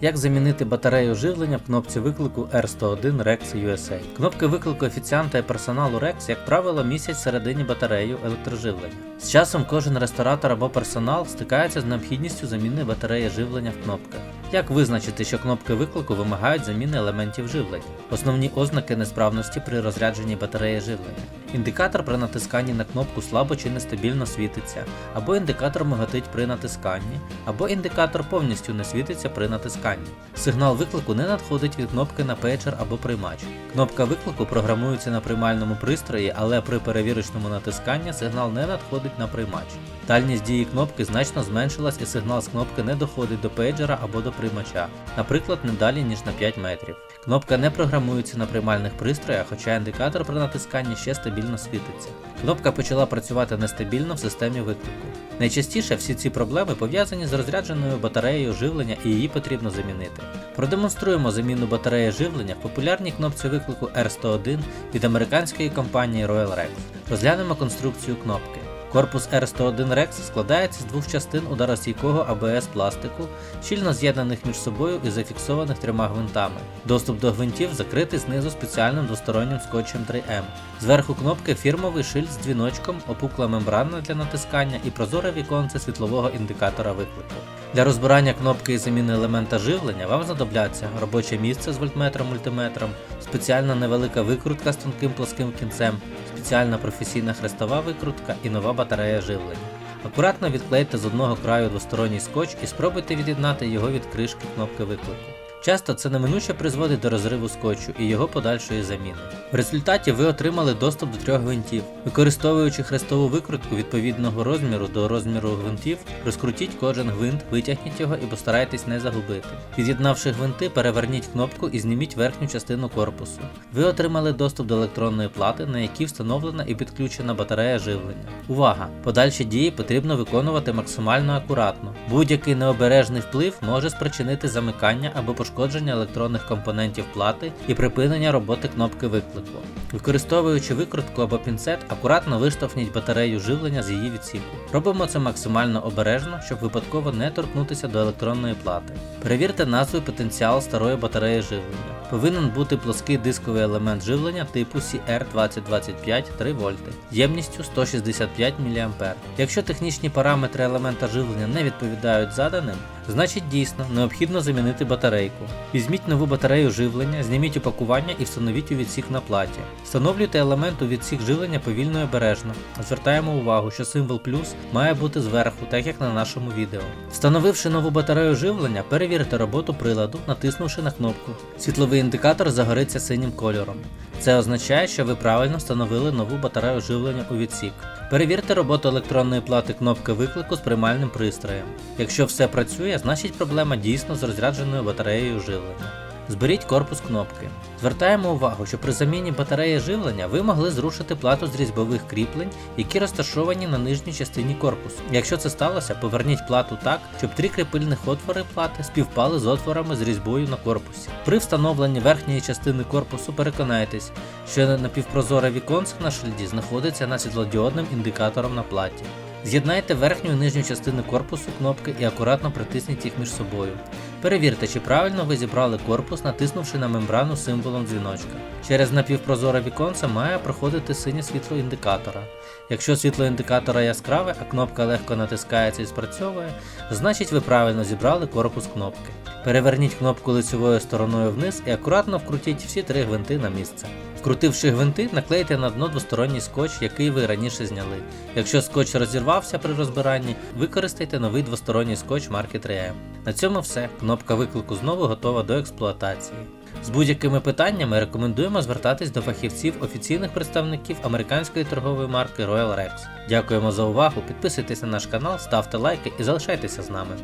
Як замінити батарею живлення в кнопці виклику R101 Rex USA? Кнопки виклику офіціанта і персоналу Rex, як правило, містять всередині батарею електроживлення. З часом кожен ресторатор або персонал стикається з необхідністю заміни батареї живлення в кнопках. Як визначити, що кнопки виклику вимагають заміни елементів живлення? Основні ознаки несправності при розрядженні батареї живлення. Індикатор при натисканні на кнопку слабо чи нестабільно світиться, або індикатор миготить при натисканні, або індикатор повністю не світиться при натисканні. Сигнал виклику не надходить від кнопки на пейджер або приймач. Кнопка виклику програмується на приймальному пристрої, але при перевірочному натисканні сигнал не надходить на приймач. Дальність дії кнопки значно зменшилась і сигнал з кнопки не доходить до пейджера або до приймача, наприклад, не далі ніж на 5 метрів. Кнопка не програмується на приймальних пристроях, хоча індикатор при натисканні ще стабільно світиться. Кнопка почала працювати нестабільно в системі виклику. Найчастіше всі ці проблеми пов'язані з розрядженою батареєю живлення і її потрібно замінити. Продемонструємо заміну батареї живлення в популярній кнопці виклику R101 від американської компанії Royal Rex. Розглянемо конструкцію кнопки. Корпус R101 Rex складається з двох частин ударостійкого АБС пластику, щільно з'єднаних між собою і зафіксованих трьома гвинтами. Доступ до гвинтів закритий знизу спеціальним двостороннім скотчем 3M. Зверху кнопки фірмовий шильд з дзвіночком, опукла мембрана для натискання і прозоре віконце світлового індикатора виклику. Для розбирання кнопки і заміни елемента живлення вам знадобляться робоче місце з вольтметром-мультиметром, спеціальна невелика викрутка з тонким плоским кінцем, спеціальна професійна хрестова викрутка і нова батарея живлення. Акуратно відклейте з одного краю двосторонній скотч і спробуйте від'єднати його від кришки кнопки виклику. Часто це неминуче призводить до розриву скотчу і його подальшої заміни. В результаті ви отримали доступ до трьох гвинтів. Використовуючи хрестову викрутку відповідного розміру до розміру гвинтів, розкрутіть кожен гвинт, витягніть його і постарайтесь не загубити. Під'єднавши гвинти, переверніть кнопку і зніміть верхню частину корпусу. Ви отримали доступ до електронної плати, на якій встановлена і підключена батарея живлення. Увага! Подальші дії потрібно виконувати максимально акуратно. Будь-який необережний вплив може спричинити замикання або пошкодження електронних компонентів плати і припинення роботи кнопки виклику. Використовуючи викрутку або пінцет, акуратно виштовхніть батарею живлення з її відсіку. Робимо це максимально обережно, щоб випадково не торкнутися до електронної плати. Перевірте назву і потенціал старої батареї живлення. Повинен бути плоский дисковий елемент живлення типу CR2025 3 вольти ємністю 165 мА. Якщо технічні параметри елемента живлення не відповідають заданим, значить дійсно необхідно замінити батарейку. Візьміть нову батарею живлення, зніміть упакування і встановіть у відсік на платі. Встановлюйте елемент у відсік живлення повільно і обережно. Звертаємо увагу, що символ плюс має бути зверху, так як на нашому відео. Встановивши нову батарею живлення, перевірте роботу приладу, натиснувши на кнопку. Світловий індикатор загориться синім кольором. Це означає, що ви правильно встановили нову батарею живлення у відсік. Перевірте роботу електронної плати кнопки виклику з приймальним пристроєм. Якщо все працює, значить проблема дійсно з розрядженою батареєю живлення. Зберіть корпус кнопки. Звертаємо увагу, що при заміні батареї живлення ви могли зрушити плату з різьбових кріплень, які розташовані на нижній частині корпусу. Якщо це сталося, поверніть плату так, щоб три кріпильних отвори плати співпали з отворами з різьбою на корпусі. При встановленні верхньої частини корпусу переконайтесь, що напівпрозоре віконце на шильді знаходиться над світлодіодним індикатором на платі. З'єднайте верхню і нижню частини корпусу кнопки і акуратно притисніть їх між собою. Перевірте, чи правильно ви зібрали корпус, натиснувши на мембрану символом дзвіночка. Через напівпрозоре віконце має проходити синє світло індикатора. Якщо світло індикатора яскраве, а кнопка легко натискається і спрацьовує, значить ви правильно зібрали корпус кнопки. Переверніть кнопку лицевою стороною вниз і акуратно вкрутіть всі три гвинти на місце. Вкрутивши гвинти, наклейте на дно двосторонній скотч, який ви раніше зняли. Якщо скотч розірвався при розбиранні, використайте новий двосторонній скотч марки 3M. На цьому все. Кнопка виклику знову готова до експлуатації. З будь-якими питаннями рекомендуємо звертатись до фахівців офіційних представників американської торгової марки Royal Rex. Дякуємо за увагу, підписуйтесь на наш канал, ставте лайки і залишайтеся з нами.